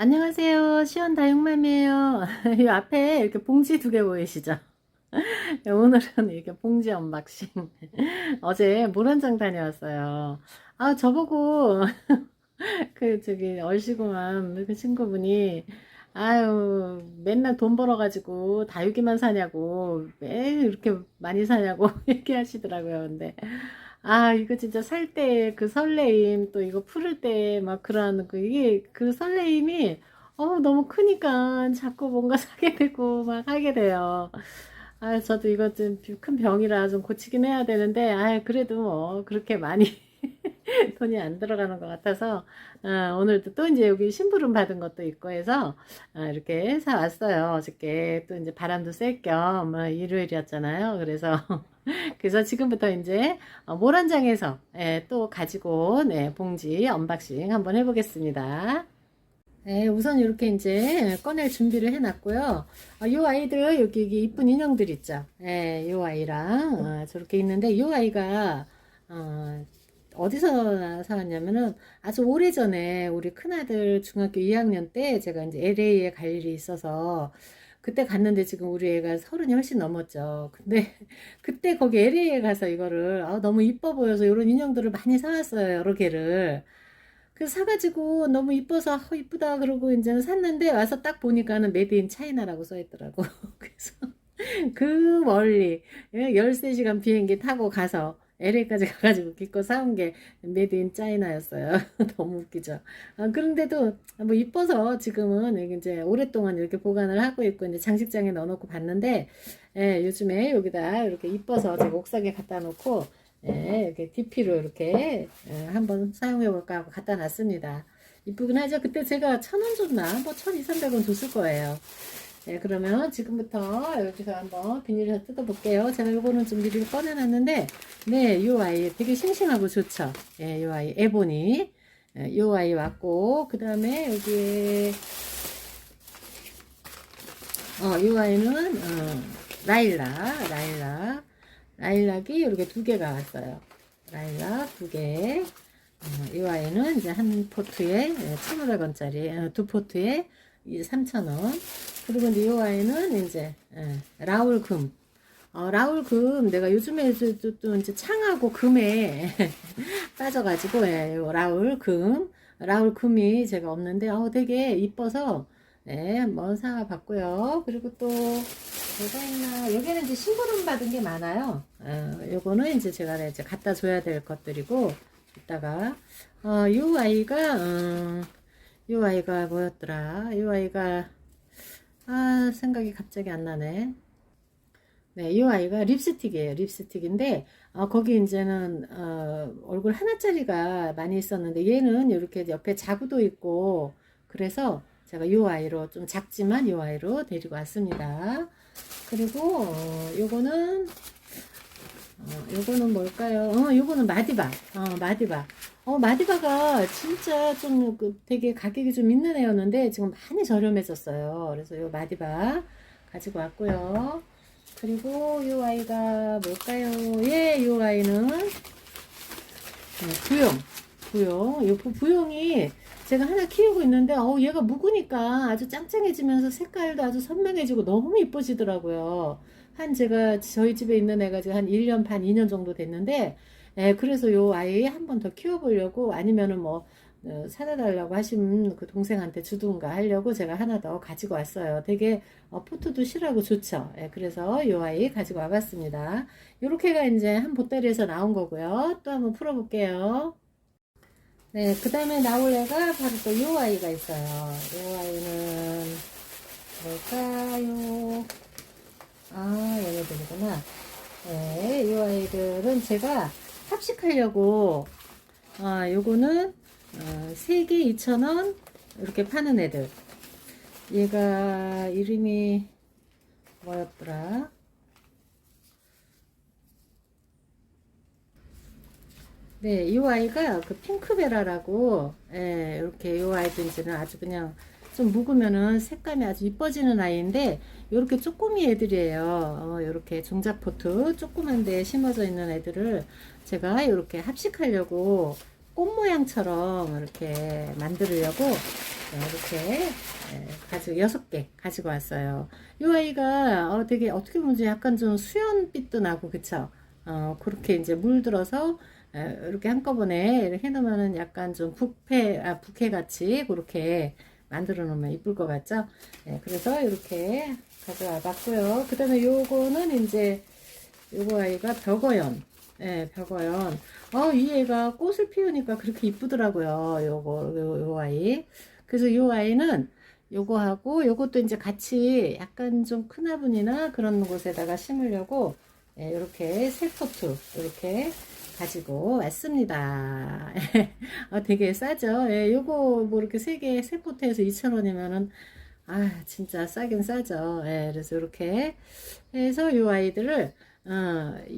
안녕하세요. 시원다육맘이에요. 이 앞에 이렇게 봉지 두 개 보이시죠? 오늘은 이렇게 봉지 언박싱. 어제 모란장 다녀왔어요. 아, 저보고, 그, 저기, 얼씨구만, 그 친구분이, 아유, 맨날 돈 벌어가지고 다육이만 사냐고, 매일 이렇게 많이 사냐고 얘기하시더라고요. 근데, 아, 이거 진짜 살 때 그 설레임, 또 이거 풀을 때 막 그런 그, 이게 그 설레임이, 어, 너무 크니까 자꾸 뭔가 사게 되고 막 하게 돼요. 아, 저도 이거 좀 큰 병이라 좀 고치긴 해야 되는데, 아, 그래도 뭐, 그렇게 많이 돈이 안 들어가는 것 같아서, 아, 오늘도 또 이제 여기 심부름 받은 것도 있고 해서, 아, 이렇게 사왔어요. 어저께 또 이제 바람도 쐴 겸, 아, 일요일이었잖아요. 그래서, 그래서 지금부터 이제 어, 모란장에서 예, 또 가지고 온 예, 봉지 언박싱 한번 해보겠습니다. 네, 우선 이렇게 이제 꺼낼 준비를 해놨고요. 어, 이 아이들 여기, 여기 이쁜 인형들 있죠. 예, 이 아이랑 어, 저렇게 있는데 이 아이가 어, 어디서 사왔냐면은 아주 오래전에 우리 큰아들 중학교 2학년 때 제가 이제 LA에 갈 일이 있어서 그때 갔는데 지금 우리 애가 서른이 훨씬 넘었죠. 근데 그때 거기 LA에 가서 이거를 아, 너무 이뻐 보여서 이런 인형들을 많이 사왔어요. 여러 개를. 그래서 사가지고 너무 이뻐서 어, 이쁘다 그러고 이제는 샀는데 와서 딱 보니까는 메드 인 차이나라고 써있더라고. 그래서 그 멀리 13시간 비행기 타고 가서 LA까지 가가지고 기껏 사온 게 메드 인 차이나였어요. 너무 웃기죠. 아, 그런데도 뭐 이뻐서 지금은 이제 오랫동안 이렇게 보관을 하고 있고 이제 장식장에 넣어놓고 봤는데 예, 요즘에 여기다 이렇게 이뻐서 제가 옥상에 갖다 놓고 예, 이렇게 DP로 이렇게 예, 한번 사용해 볼까 하고 갖다 놨습니다. 이쁘긴 하죠. 그때 제가 천 원 줬나? 뭐 천 이삼백 원 줬을 거예요. 네, 그러면 지금부터 여기서 한번 비닐을 뜯어볼게요. 제가 요거는 좀 미리 꺼내놨는데, 네, 요 아이 되게 싱싱하고 좋죠. 예, 요 아이, 에보니. 예, 요 아이 왔고, 그 다음에 여기에, 어, 요 아이는, 어, 라일락, 라일락. 라일락이 이렇게 두 개가 왔어요. 라일락 두 개. 어, 이 아이는 이제 한 포트에 1,500원짜리, 두 포트에 3,000원. 그리고 아이는 이제 예, 라울 금. 어, 라울 금 내가 요즘에 또, 또 이제 창하고 금에 빠져가지고 예, 요 라울 금. 라울 금이 제가 없는데 어, 되게 이뻐서 네, 한번 사봤고요. 그리고 또 뭐가 있나 여기는 이제 심부름 받은 게 많아요. 어, 요거는 이제 제가 이제 갖다 줘야 될 것들이고 이따가 어, 요 아이가 어, 요 아이가 뭐였더라? 요 아이가 아 생각이 갑자기 안 나네. 네, 이 아이가 립스틱이에요. 립스틱인데 어, 거기 이제는 어, 얼굴 하나짜리가 많이 있었는데 얘는 이렇게 옆에 자구도 있고 그래서 제가 이 아이로 좀 작지만 이 아이로 데리고 왔습니다. 그리고 어, 요거는 어, 요거는 뭘까요? 어, 요거는 마디바. 어, 마디바. 어, 마디바가 진짜 좀 그 되게 가격이 좀 있는 애였는데 지금 많이 저렴해졌어요. 그래서 요 마디바 가지고 왔고요. 그리고 요 아이가 뭘까요? 예, 요 아이는 네, 부용. 부용. 요 부- 부용이 제가 하나 키우고 있는데 어 얘가 묵으니까 아주 짱짱해지면서 색깔도 아주 선명해지고 너무 이뻐지더라고요. 한 제가 저희 집에 있는 애가 지금 한 1년 반, 2년 정도 됐는데 예, 그래서 요 아이 한 번 더 키워보려고 아니면은 뭐 어, 사다 달라고 하신 그 동생한테 주든가 하려고 제가 하나 더 가지고 왔어요. 되게 어, 포토도 실하고 좋죠. 예, 그래서 요 아이 가지고 와봤습니다. 요렇게가 이제 한 보따리에서 나온 거고요. 또 한번 풀어볼게요. 네, 그 다음에 나올 애가 바로 또 요 아이가 있어요. 요 아이는 뭘까요? 아, 얘네들이구나. 네, 요 아이들은 제가 합식하려고, 아, 요거는, 어, 3개 2,000원, 이렇게 파는 애들. 얘가 이름이 뭐였더라? 네, 이 아이가 그 핑크베라라고, 예, 이렇게 이 아이도 이제는 아주 그냥 좀 묵으면은 색감이 아주 이뻐지는 아이인데, 요렇게 쪼꼬미 애들이에요. 어, 요렇게 종자포트 조그만 데 심어져 있는 애들을 제가 이렇게 합식하려고 꽃 모양처럼 이렇게 만들려고 이렇게 예, 가지고 여섯 개 가지고 왔어요. 이 아이가 어, 되게 어떻게 보면 약간 좀 수연빛도 나고 그쵸? 어, 그렇게 이제 물들어서 에, 이렇게 한꺼번에 이렇게 해놓으면은 약간 좀 부케 아 부케 같이 그렇게 만들어 놓으면 이쁠 것 같죠? 예, 그래서 이렇게 가져와 봤고요. 그 다음에 요거는 이제 요거 아이가 벽어연. 예, 벽어연. 어, 이 애가 꽃을 피우니까 그렇게 이쁘더라고요. 요거, 요, 요 아이. 그래서 요 아이는 요거하고 요것도 이제 같이 약간 좀큰 화분이나 그런 곳에다가 심으려고 예, 이렇게 세 포트 이렇게 가지고 왔습니다. 아, 되게 싸죠? 예, 요거 뭐 이렇게 세 개, 세 포트에서 2,000원이면은 아, 진짜 싸긴 싸죠. 예, 그래서 이렇게 해서 요 아이들을 어,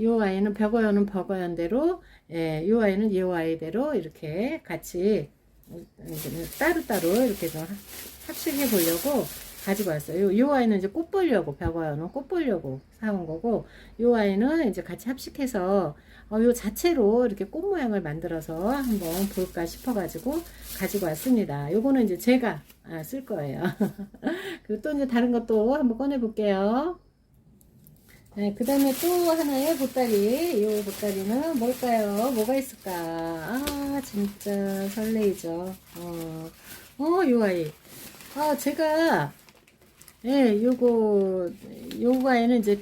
요 아이는 벽어연은 벽어연대로, 예, 요 아이는 요 아이대로 이렇게 같이 음, 따로따로 이렇게 좀 합식해 보려고 가지고 왔어요. 요, 요 아이는 이제 꽃 보려고, 벽어연은 꽃 보려고 사온 거고, 요 아이는 이제 같이 합식해서 어, 요 자체로 이렇게 꽃 모양을 만들어서 한번 볼까 싶어가지고 가지고 왔습니다. 요거는 이제 제가 아, 쓸 거예요. 그리고 또 이제 다른 것도 한번 꺼내 볼게요. 네, 그 다음에 또 하나의 보따리. 이 보따리는 뭘까요? 뭐가 있을까? 아, 진짜 설레이죠. 어, 어, 요 아이. 아, 제가, 예, 요거, 요거 아이는 이제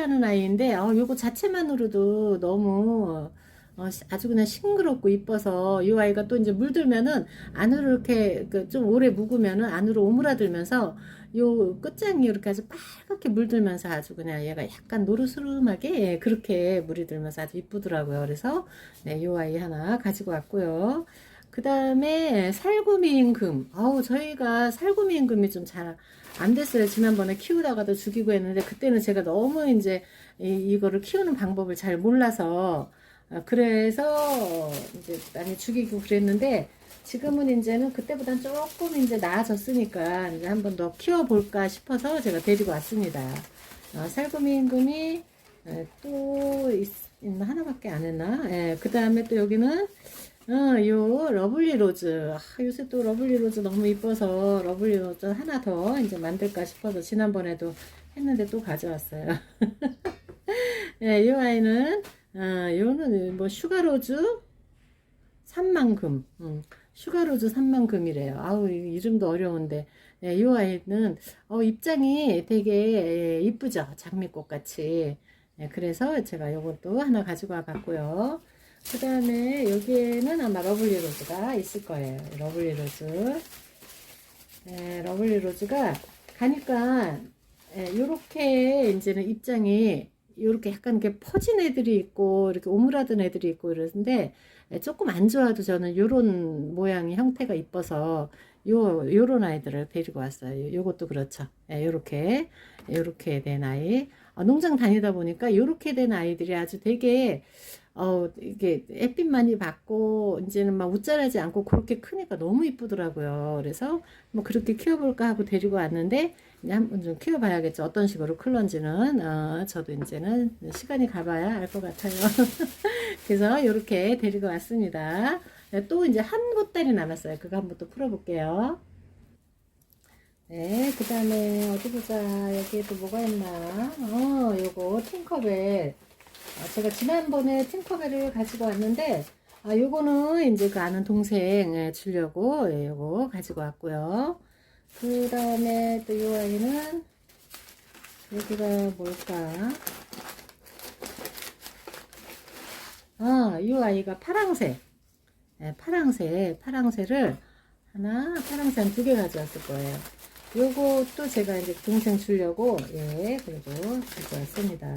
TP라는 아이인데, 어, 요거 자체만으로도 너무, 어, 아주 그냥 싱그럽고 이뻐서, 요 아이가 또 이제 물들면은, 안으로 이렇게, 그 좀 오래 묵으면은 안으로 오므라들면서, 요 끝장이 이렇게 아주 빨갛게 물들면서 아주 그냥 얘가 약간 노르스름하게 예, 그렇게 물이 들면서 아주 이쁘더라고요. 그래서 네, 요 아이 하나 가지고 왔고요. 그 다음에 살구미임금. 아우 저희가 살구미임금이 좀 잘 안 됐어요. 지난번에 키우다가도 죽이고 했는데 그때는 제가 너무 이제 이, 이거를 키우는 방법을 잘 몰라서 어, 그래서 이제 많이 죽이고 그랬는데 지금은 이제는 그때보단 조금 이제 나아졌으니까 이제 한 번 더 키워볼까 싶어서 제가 데리고 왔습니다. 어, 살구미 임금이 에, 또 있, 하나밖에 안 했나? 예, 그 다음에 또 여기는 어, 요 러블리 로즈. 아, 요새 또 러블리 로즈 너무 이뻐서 러블리 로즈 하나 더 이제 만들까 싶어서 지난번에도 했는데 또 가져왔어요. 예, 이 아이는 어, 요는 뭐 슈가 로즈 3만금. 음. 슈가로즈 3만금이래요. 아우, 이름도 어려운데. 예, 이 아이는, 어, 입장이 되게 예, 이쁘죠? 장미꽃 같이. 예, 그래서 제가 요것도 하나 가지고 와 봤고요. 그 다음에 여기에는 아마 러블리 로즈가 있을 거예요. 러블리 로즈. 예, 러블리 로즈가 가니까, 예, 요렇게 이제는 입장이 요렇게 약간 이렇게 퍼진 애들이 있고, 이렇게 오므라든 애들이 있고 이러는데, 예, 조금 안 좋아도 저는 요런 모양의 형태가 이뻐서 요 요런 아이들을 데리고 왔어요. 요것도 그렇죠. 예, 요렇게 요렇게 된 아이. 아, 농장 다니다 보니까 요렇게 된 아이들이 아주 되게 어 이게 햇빛 많이 받고 이제는 막 웃자라지 않고 그렇게 크니까 너무 이쁘더라고요. 그래서 뭐 그렇게 키워볼까 하고 데리고 왔는데 이제 한번 좀 키워봐야겠죠. 어떤 식으로 클런지는 어, 저도 이제는 시간이 가봐야 알 것 같아요. 그래서 이렇게 데리고 왔습니다. 네, 또 이제 한 보따리 남았어요. 그거 한번 또 풀어볼게요. 네, 그 다음에 어디 보자. 여기에 또 뭐가 있나. 어, 요거 팅커벨. 아, 제가 지난번에 팅커벨을 가지고 왔는데, 아, 요거는 이제 그 아는 동생 주려고 예, 요거 가지고 왔고요. 그 다음에 또 요 아이는 여기가 뭘까? 아, 이 아이가 파랑새. 네, 파랑새, 파랑새를 하나, 파랑새 한 두 개 가져왔을 거예요. 요것도 제가 이제 동생 주려고, 예, 그리고 가져왔습니다.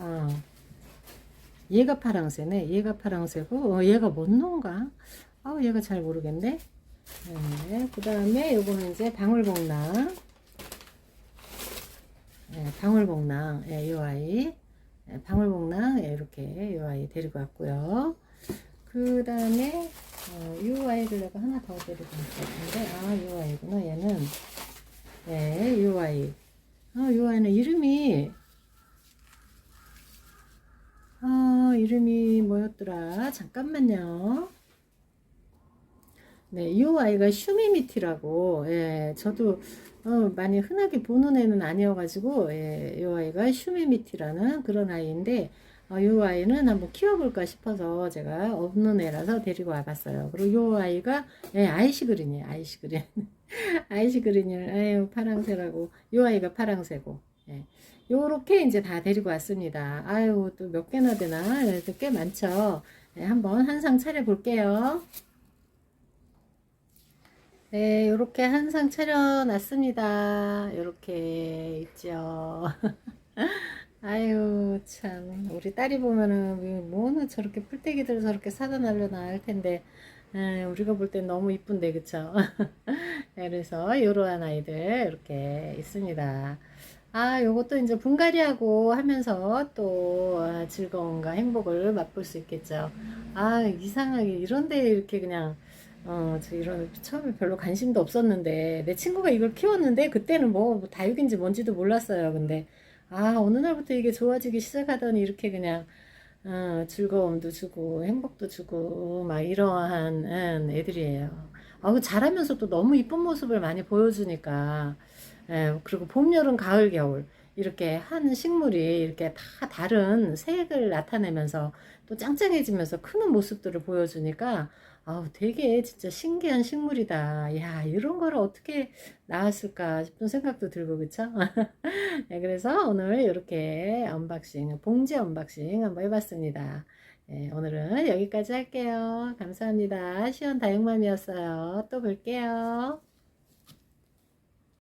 아, 얘가 파랑새네. 얘가 파랑새고, 어, 얘가 뭔 놈가? 아, 얘가 잘 모르겠네. 네, 그 다음에 요거는 이제 방울복랑. 네, 방울복랑, 예, 요 아이. 네, 방울복랑, 예, 이렇게 요 아이 데리고 왔고요. 그 다음에, 어, 요 아이를 내가 하나 더 데리고 왔는데, 아, 요 아이구나, 얘는. 네, 요 아이. 아, 요 아이는 이름이, 아, 이름이 뭐였더라? 잠깐만요. 네, 이 아이가 슈미미티라고, 예, 저도 어, 많이 흔하게 보는 애는 아니어가지고, 예, 이 아이가 슈미미티라는 그런 아이인데, 어, 이 아이는 한번 키워볼까 싶어서 제가 없는 애라서 데리고 와봤어요. 그리고 이 아이가, 예, 아이시그린이에요, 아이시그린. 아이시그린을, 아유, 파랑새라고, 이 아이가 파랑새고, 예. 요렇게 이제 다 데리고 왔습니다. 아유, 또 몇 개나 되나? 꽤 많죠. 네, 한번 한 상 차려 볼게요. 네, 요렇게 한 상 차려 놨습니다. 요렇게 있죠. 아유, 참. 우리 딸이 보면은, 뭐는 저렇게 풀떼기들 저렇게 사다 날려나 할 텐데, 에, 우리가 볼 땐 너무 이쁜데, 그쵸? 네, 그래서 이러한 아이들 이렇게 있습니다. 아, 요것도 이제 분갈이하고 하면서 또 아, 즐거움과 행복을 맛볼 수 있겠죠. 아, 이상하게 이런데 이렇게 그냥 어, 저 이런 처음에 별로 관심도 없었는데 내 친구가 이걸 키웠는데 그때는 뭐, 뭐 다육인지 뭔지도 몰랐어요. 근데 아, 어느 날부터 이게 좋아지기 시작하더니 이렇게 그냥 어, 즐거움도 주고 행복도 주고 막 이러한 음, 애들이에요. 아, 그 자라면서 또 너무 이쁜 모습을 많이 보여주니까 예, 그리고 봄, 여름, 가을, 겨울 이렇게 한 식물이 이렇게 다 다른 색을 나타내면서 또 짱짱해지면서 크는 모습들을 보여주니까 아우 되게 진짜 신기한 식물이다. 야 이런 거를 어떻게 나왔을까 싶은 생각도 들고 그쵸? 네, 그래서 오늘 이렇게 언박싱 봉지 언박싱 한번 해봤습니다. 예, 오늘은 여기까지 할게요. 감사합니다. 시원 다육맘이었어요. 또 뵐게요.